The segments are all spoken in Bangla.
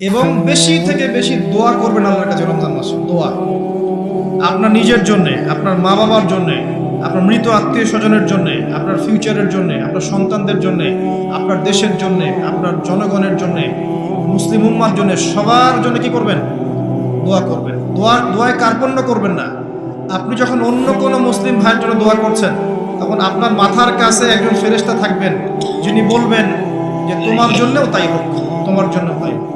এবং বেশি থেকে বেশি দোয়া করবেন আল্লাহর কাছে রমজান মাসে, দোয়া। আপনার নিজের জন্যে, আপনার মা বাবার জন্যে, আপনার মৃত আত্মীয় স্বজনের জন্যে, আপনার ফিউচারের জন্যে, আপনার সন্তানদের জন্যে, আপনার দেশের জন্যে, আপনার জনগণের জন্যে, মুসলিম উম্মার জন্য, সবার জন্য কি করবেন? দোয়া করবেন। দোয়া, দোয়ায় কার্পণ্য করবেন না। আপনি যখন অন্য কোনো মুসলিম ভাইয়ের জন্য দোয়া করছেন, তখন আপনার মাথার কাছে একজন ফেরেস্তা থাকবেন, যিনি বলবেন যে, তোমার জন্যও তাই হোক, তোমার জন্য তাই হোক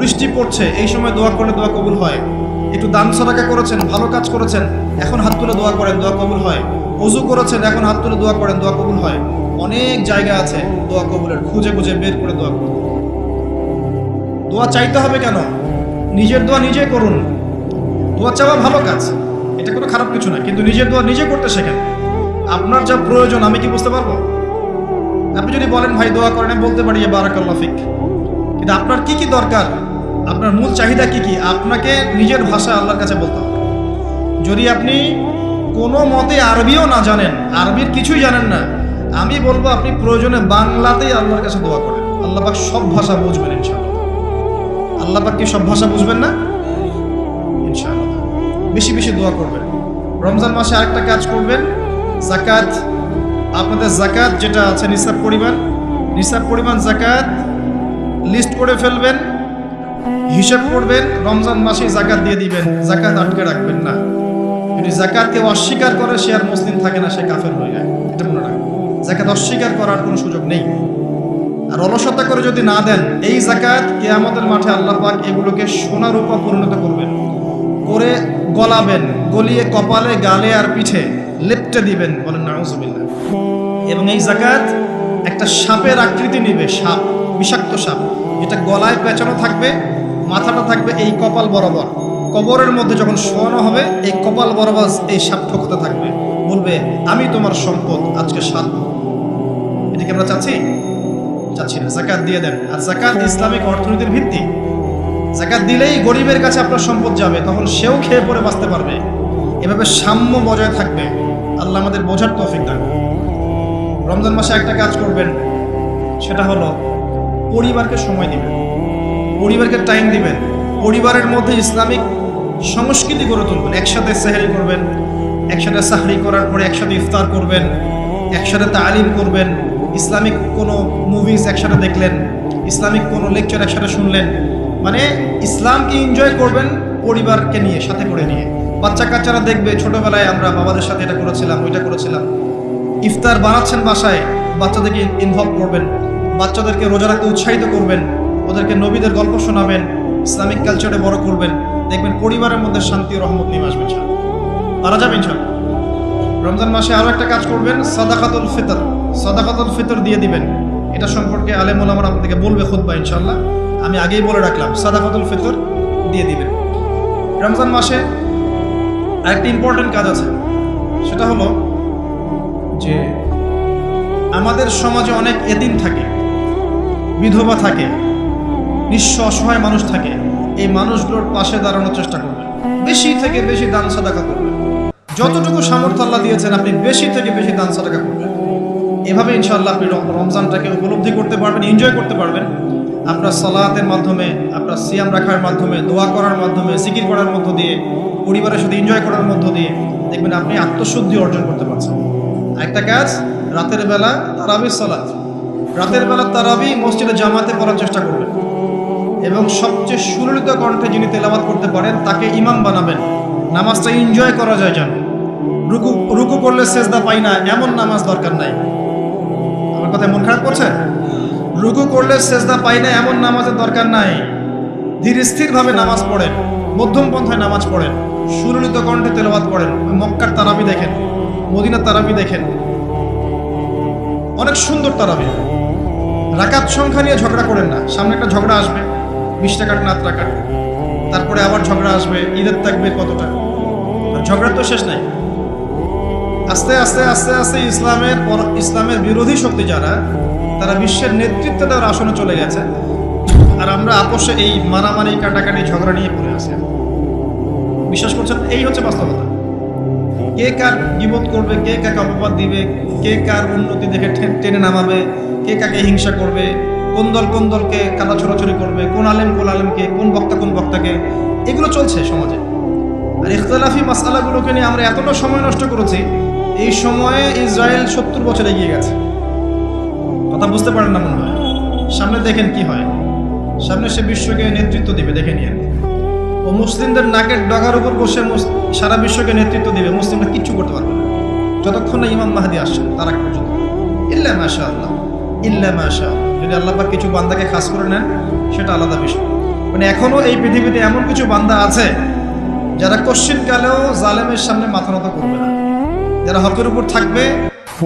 বৃষ্টি পড়ছে, এই সময় দোয়া করলে দোয়া কবুল হয়। একটু দান সদাকা করেছেন, ভালো কাজ করেছেন, এখন হাত তুলে দোয়া করেন, দোয়া কবুল হয়। অজু করেছেন, এখন হাত তুলে দোয়া করেন, দোয়া কবুল হয়। অনেক জায়গা আছে দোয়া কবুলের, খুঁজে খুঁজে বের করে দোয়া করুন। দোয়া চাইতে হবে কেন? নিজের দোয়া নিজে করুন। দোয়া চাওয়া ভালো কাজ, এটা কোনো খারাপ কিছু না, কিন্তু নিজের দোয়া নিজে করতে শেখেন। আপনার যা প্রয়োজন, আমি কি বুঝতে পারব? আপনি যদি বলেন, ভাই, দোয়া করেন বলতে পারি বারাকাল্লা ফিক। কিন্তু আপনার কি কি দরকার? আপনার মূল চাহিদা কি কি? আপনাকে নিজের ভাষা আল্লাহর কাছে বলতে হবে। যদি আপনি কোনো মতে আরবিও না জানেন, আরবির কিছুই জানেন না, আমি বলব আপনি প্রয়োজনে বাংলাতেই আল্লাহর কাছে দোয়া করেন। আল্লাহ পাক সব ভাষা বুঝবেন ইনশাআল্লাহ। আল্লাহ পাক কি সব ভাষা বুঝবেন না? ইনশাআল্লাহ। বেশি বেশি দোয়া করবেন। রমজান মাসে আরেকটা কাজ করবেন জাকাত আপনাদের জাকাত যেটা আছে, নিসাব পরিমাণ। নিসাব পরিমাণ জাকাত লিস্ট করে ফেলবেন। হিসাব করবেন, রমজান মাসে জাকাত দিয়ে দিবেন, জাকাত আটকে রাখবেন না। যদি জাকাত কেউ অস্বীকার করে, সে আর মুসলিম থাকে না, সে কাফের হয়ে যায়। এটা মনে রাখবেন। জাকাত অস্বীকার করার কোনো সুযোগ নেই। আর অলসতা করে যদি না দেন, এই জাকাত কেয়ামতের মাঠে আল্লাহ পাক এগুলোকে সোনার উপর পরিণত করবেন। করে গলাবেন, গলিয়ে কপালে, গালে আর পিঠে লেপটে দিবেন বলেন নাউজুবিল্লাহ। এবং এই জাকাত একটা সাপের আকৃতি নেবে, সাপ, বিষাক্ত সাপ। এটা গলায় পেঁচানো থাকবে মাথাটা থাকবে এই কপাল বরাবর। কবরের মধ্যে যখন শোয়ানো হবে, এই কপাল বরাবর এই সাপ ঠোকতে থাকবে। বলবে, আমি তোমার সম্পদ আজকে সাত এটা কি আমরা চাচ্ছি? চাচ্ছি না। জাকাত দিয়ে দেন। আর জাকাত ইসলামিক অর্থনীতির ভিত্তি। জাকাত দিলেই গরিবের কাছে আপনার সম্পদ যাবে, তখন সেও খেয়ে পরে বাঁচতে পারবে। এভাবে সাম্য বজায় থাকবে। আল্লাহ আমাদের বোঝার তৌফিক দান রমজান মাসে একটা কাজ করবেন। সেটা হলো, পরিবারকে সময় দিবেন। পরিবারকে টাইম দিবেন, পরিবারের মধ্যে ইসলামিক সংস্কৃতি গড়ে তুলবেন, একসাথে সেহারি করবেন, একসাথে সাহরি করার পরে একসাথে ইফতার করবেন, একসাথে তালিম করবেন, ইসলামিক কোনো মুভিজ একসাথে দেখলেন, ইসলামিক কোনো লেকচার একসাথে শুনলেন মানে ইসলামকে এনজয় করবেন পরিবারকে নিয়ে, সাথে করে নিয়ে। বাচ্চা কাচ্চারা দেখবে, ছোটবেলায় আমরা বাবাদের সাথে এটা করেছিলাম, ওইটা করেছিলাম। ইফতার বানাচ্ছেন বাসায়, বাচ্চাদেরকে ইনভলভ করবেন, বাচ্চাদেরকে রোজা রাখতে উৎসাহিত করবেন ওদেরকে নবীদের গল্প শোনাবেন, ইসলামিক কালচারে বড় করবেন, দেখবেন পরিবারের মধ্যে শান্তি ও রহমত নিয়ে আসবে ইনশাআল্লাহ পারা যাবে ইনশাআল্লাহ রমজান মাসে আরও একটা কাজ করবেন, সাদাকাতুল ফিতর। সাদাকাতুল ফিতর দিয়ে দিবেন। এটা সম্পর্কে আলেম ওলামার আপনাদেরকে বলবে খুদ্া ইনশাআল্লাহ আমি আগেই বলে রাখলাম, সাদাকাতুল ফিতর দিয়ে দিবেন। রমজান মাসে আরেকটা ইম্পর্টেন্ট কাজ আছে। সেটা হলো যে আমাদের সমাজে অনেক এদিন থাকে, বিধবা থাকে। নিঃস্ব অসহায় মানুষ থাকে, এই মানুষগুলোর পাশে দাঁড়ানোর চেষ্টা করবেন বেশি থেকে বেশি দান সাদাকা করবেন যতটুকু সামর্থ্য আল্লাহ দিয়েছেন, আপনি বেশি থেকে বেশি দান সাদাকা করবেন। এভাবে ইনশাআল্লাহ আপনি রমজানটাকে উপলব্ধি করতে পারবেন এনজয় করতে পারবেন। আপনার সালাতের মাধ্যমে, আপনার সিয়াম রাখার মাধ্যমে, দোয়া করার মাধ্যমে সিকির করার মধ্য দিয়ে, পরিবারের সাথে এনজয় করার মধ্য দিয়ে, দেখবেন আপনি আত্মশুদ্ধি অর্জন করতে পারছেন। একটা কাজ, রাতের বেলা তারাবি সালাত। রাতের বেলা তারাবি মসজিদে জামাতে পড়ার চেষ্টা করবেন। এবং সবচেয়ে সুললিত কণ্ঠে যিনি তেলাবাত করতে পারেন, তাকে ইমাম বানাবেন। নামাজটা এনজয় করা যায় যেন। রুকু রুকু করলে সেজদা পাই না, এমন নামাজ দরকার নাই। আমার কথায় মন খারাপ করছে? রুকু করলে সেজদা পাই না, এমন নামাজের দরকার নাই। ধীর স্থিরভাবে নামাজ পড়েন, মধ্যম পন্থায় নামাজ পড়েন, সুললিত কণ্ঠে তেলাবাত করেন মক্কার তারাবি দেখেন, মদিনার তারাবি দেখেন। অনেক সুন্দর তারাবি। রাকাত সংখ্যা নিয়ে ঝগড়া করেন না, সামনে একটা ঝগড়া আসবে। বিশ টাকার নাত টাকা তারপরে আবার ঝগড়া আসবে, ঈদের থাকবে কতটা? ঝগড়া তো শেষ নাই। আস্তে আস্তে আস্তে আস্তে ইসলামের ইসলামের বিরোধী শক্তি যারা, তারা বিশ্বের নেতৃত্ব দেওয়ার আসনে চলে গেছে। আর আমরা আপোষে এই মারামারি, কাটাকাটি, ঝগড়া নিয়ে পড়ে আছি। বিশ্বাস করছেন? এই হচ্ছে বাস্তবতা। কে কার বিপদ করবে, কে কাকে অপবাদ দিবে, কে কার উন্নতি দেখে টেনে নামাবে, কে কাকে হিংসা করবে কোন দল কোন দলকে কাদা ছড়াছড়ি করবে, কোন আলেম কোন আলেমকে, কোন বক্তা কোন বক্তাকে, এগুলো চলছে সমাজে। আর ইখতলাফি মাসালাগুলোকে নিয়ে আমরা এতটা সময় নষ্ট করেছি, এই সময়ে ইসরায়েল সত্তর বছর এগিয়ে গেছে। কথা বুঝতে পারেন না মনে হয়। সামনে দেখেন কি হয়। সামনে সে বিশ্বকে নেতৃত্ব দিবে, দেখে নিয়ে ও মুসলিমদের নাকের ডগার উপর বসে সারা বিশ্বকে নেতৃত্ব দিবে, মুসলিমরা কিচ্ছু করতে পারবে না। যতক্ষণ না ইমাম মাহাদি আসছেন, তার পর্যন্ত। ইল্লা মাশা আল্লাহ ইল্লা মাশা। যদি আল্লাহ পাক কিছু বান্দাকে খাস করে নেন, সেটা আলাদা বিষয়। মানে এখনও এই পৃথিবীতে এমন কিছু বান্দা আছে, যারা কশ্চিন কালেও জালেমের সামনে মাথা নত করবে না। যারা হকের উপর থাকবে,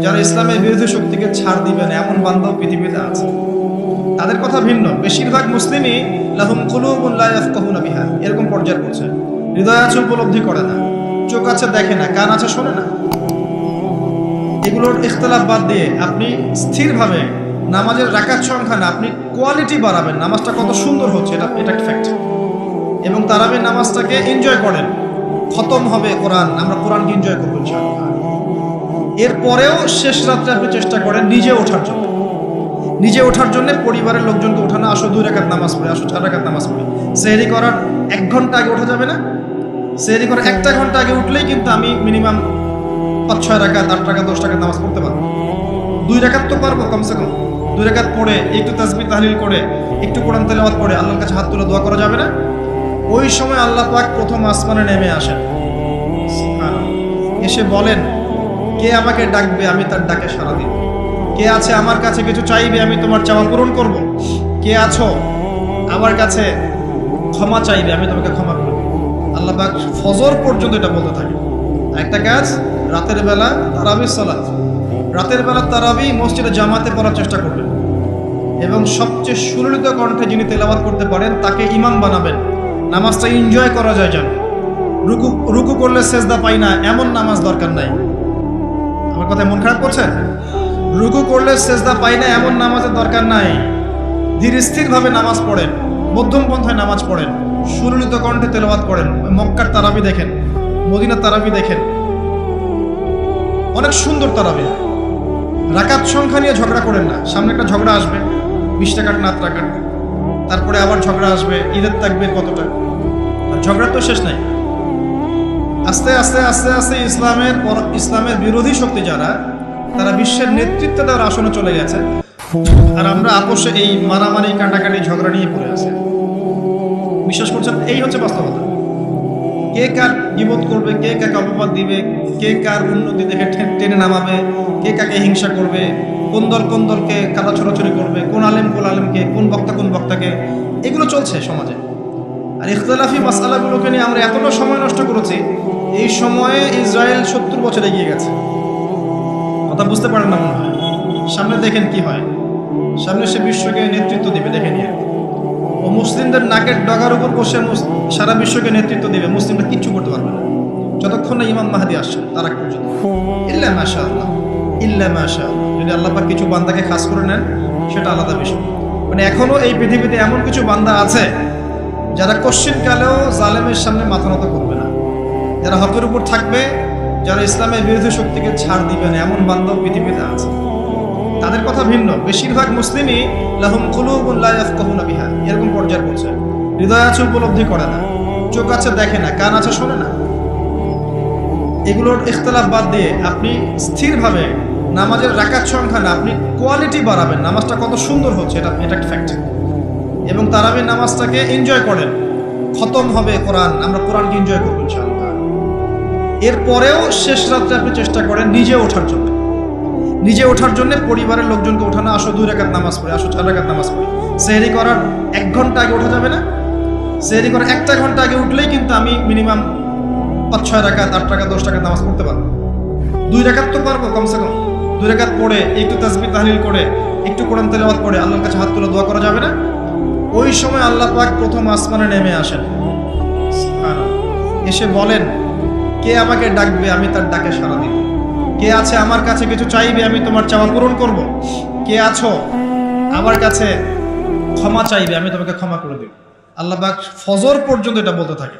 যারা ইসলামের বিরোধী শক্তিকে ছাড় দিবে না, এমন বান্দাও পৃথিবীতে আছে। তাদের কথা ভিন্ন। বেশিরভাগ মুসলিমই লাহুম কুলুবুন লা ইয়াফকাহুনা বিহা, এরকম পর্যায়ে পড়ছে হৃদয় আছে, উপলব্ধি করে না। চোখ আছে, দেখে না। কান আছে, শোনে না। এগুলোর ইখতলাফ বাদ দিয়ে আপনি স্থিরভাবে নামাজের রাকাত সংখ্যা না, আপনি কোয়ালিটি বাড়াবেন। নামাজটা কত সুন্দর হচ্ছে, এটা এটা ফ্যাক্ট এবং তারাবির নামাজটাকে এনজয় করেন। খতম হবে কোরআন, আমরা কোরআনকে এনজয় করব এরপরেও শেষ রাত্রে আপনি চেষ্টা করেন নিজে ওঠার জন্য। নিজে ওঠার জন্য পরিবারের লোকজনকে ওঠানো, আসো দুই রাকাত নামাজ পড়ে, আসো চার রাকাত নামাজ পড়ে। সেহরি করার এক ঘণ্টা আগে ওঠা যাবে না? সেহরি করার একটা ঘণ্টা আগে উঠলেই কিন্তু আমি মিনিমাম পাঁচ, ছয় রাকাত, আট টাকা দশ টাকা নামাজ পড়তে পারব। দুই রাকাত তো পারব, কমসে কম। দুই রাকাত পড়ে, একটু তাসবি তাহলিল করে, একটু কোরআন তেলাওয়াত করে, আল্লাহর কাছে হাত তুলে দোয়া করা যাবে না? ওই সময় আল্লাহ পাক প্রথম আসমানে নেমে আসেন। এসে বলেন, কে আমাকে ডাকবে, আমি তার ডাকে সাড়া দিব। কে আছে আমার কাছে কিছু চাইবে, আমি তোমার চাওয়া পূরণ করব। কে আছো, আমার কাছে ক্ষমা চাইবে, আমি তোমাকে ক্ষমা করব আল্লাহ পাক ফজর পর্যন্ত এটা বলতে থাকে একটা কাজ, রাতের বেলা তারাবি সালাত। রাতের বেলা তারাবি মসজিদে জামাতে পড়ার চেষ্টা করবেন। এবং সবচেয়ে সুললিত কণ্ঠে যিনি তেলাওয়াত করতে পারেন, তাকে ইমাম বানাবেন। নামাজটা এনজয় করা যায় যেন রুকু রুকু করলে সেজদা পাই না, এমন নামাজ দরকার নাই। আমার কথা মন খারাপ করছেন? রুকু করলে সেজদা পাই না, এমন নামাজের দরকার নাই। ধীর স্থিরভাবে নামাজ পড়েন, মধ্যম পন্থায় নামাজ পড়েন, সুললিত কণ্ঠে তেলাওয়াত করেন, মক্কার তারাবি দেখেন, মদিনার তারাবি দেখেন। অনেক সুন্দর তারাবি। রাকাত সংখ্যা নিয়ে ঝগড়া করেন না। সামনে একটা ঝগড়া আসবে, বিশ টাকার নাত টাকার তারপরে আবার ঝগড়া আসবে, ঈদের থাকবে কতটা? আর ঝগড়া তো শেষ নাই। আস্তে আস্তে আস্তে আস্তে ইসলামের ইসলামের বিরোধী শক্তি যারা, তারা বিশ্বের নেতৃত্ব তার আসনে চলে গেছে। আর আমরা আপোষে এই মারামারি কাটাকাটি ঝগড়া নিয়ে পড়ে আছি। বিশ্বাস করছেন? এই হচ্ছে বাস্তবতা। কে কার বিপদ করবে, কে কাকে অপবাদ দিবে, কে কার উন্নতি দেখে টেনে নামাবে, কে কাকে হিংসা করবে, কোন দল কোন দলকে কাদা ছড়াছড়ি করবে, কোন আলেম কোন আলেমকে, কোন বক্তা কোন বক্তাকে, এগুলো চলছে সমাজে। আর ইখতলাফি মাসালাগুলোকে নিয়ে আমরা এতটা সময় নষ্ট করেছি। এই সময়ে ইসরায়েল সত্তর বছর এগিয়ে গেছে। কথা বুঝতে পারেন না মনে হয়। সামনে দেখেন কি হয়। সামনে সে বিশ্বকে নেতৃত্ব দিবে, দেখে নিয়ে। ও মুসলিমদের নাকের ডগার উপর বসে সারা বিশ্বকে নেতৃত্ব দিবে। মুসলিমরা কিচ্ছু করতে পারবে না। যতক্ষণ না ইমাম মাহাদি আসছেন, তার আগ পর্যন্ত ইল্লা মাশা আল্লাহ ইল্লা মাশা যদি আল্লাহ পাক কিছু বান্দাকে খাস করে নেন, সেটা আলাদা বিষয়। মানে এখনও এই পৃথিবীতে এমন কিছু বান্দা আছে, যারা কশ্চিন কালেও জালেমের সামনে মাথা নত করবে না। যারা হকের উপর থাকবে, যারা ইসলামের বিরোধী শক্তিকে ছাড় দিবে না, এমন বান্দাও পৃথিবীতে আছে। তাদের কথা ভিন্ন। বেশিরভাগ মুসলিমই লাহুম ইয়াফকাহুনা বিহা। এরকম পর্যায়ে পড়ছে হৃদয় আছে, উপলব্ধি করে না। চোখ আছে, দেখে না। কান আছে, শোনে না। এগুলোর ইখতলাফ বাদ দিয়ে আপনি স্থিরভাবে নামাজের রাকাত সংখ্যা না আপনি কোয়ালিটি বাড়াবেন। নামাজটা কত সুন্দর হচ্ছে, এটা এটা একটা ফ্যাক্ট এবং তারাবির নামাজটাকে এনজয় করেন। খতম হবে কোরআন, আমরা কোরআনকে এনজয় করব এরপরেও শেষ রাত্রে আপনি চেষ্টা করেন নিজে ওঠার জন্য। নিজে ওঠার জন্য পরিবারের লোকজনকে ওঠানো, আসো দুই রাকাত নামাজ পড়ে, আসো চার রাকাত নামাজ পড়ে। সেহরি করার এক ঘণ্টা আগে ওঠা যাবে না। সেহরি করার একটা ঘণ্টা আগে উঠলেই কিন্তু আমি মিনিমাম পাঁচ, ছয় রাকাত, আট টাকা দশ টাকা নামাজ পড়তে পারব। দুই রাকাত তো পারব কমসে কম। দুই রাকাত পড়ে, একটু তাসবি তাহলিল করে, একটু কোরআন তেলাওয়াত করে আল্লাহর কাছে হাত তুলে দোয়া করা যাবে না? ওই সময় আল্লাহ পাক প্রথম আসমানে নেমে আসেন। এসে বলেন, কে আমাকে ডাকবে আমি তার ডাকে সারা দিব। কে আছে আমার কাছে কিছু চাইবে আমি তোমার চাওয়া পূরণ করব। কে আছো আমার কাছে ক্ষমা চাইবে আমি তোমাকে ক্ষমা করে দেব। আল্লাহ পাক ফজর পর্যন্ত এটা বলতে থাকে।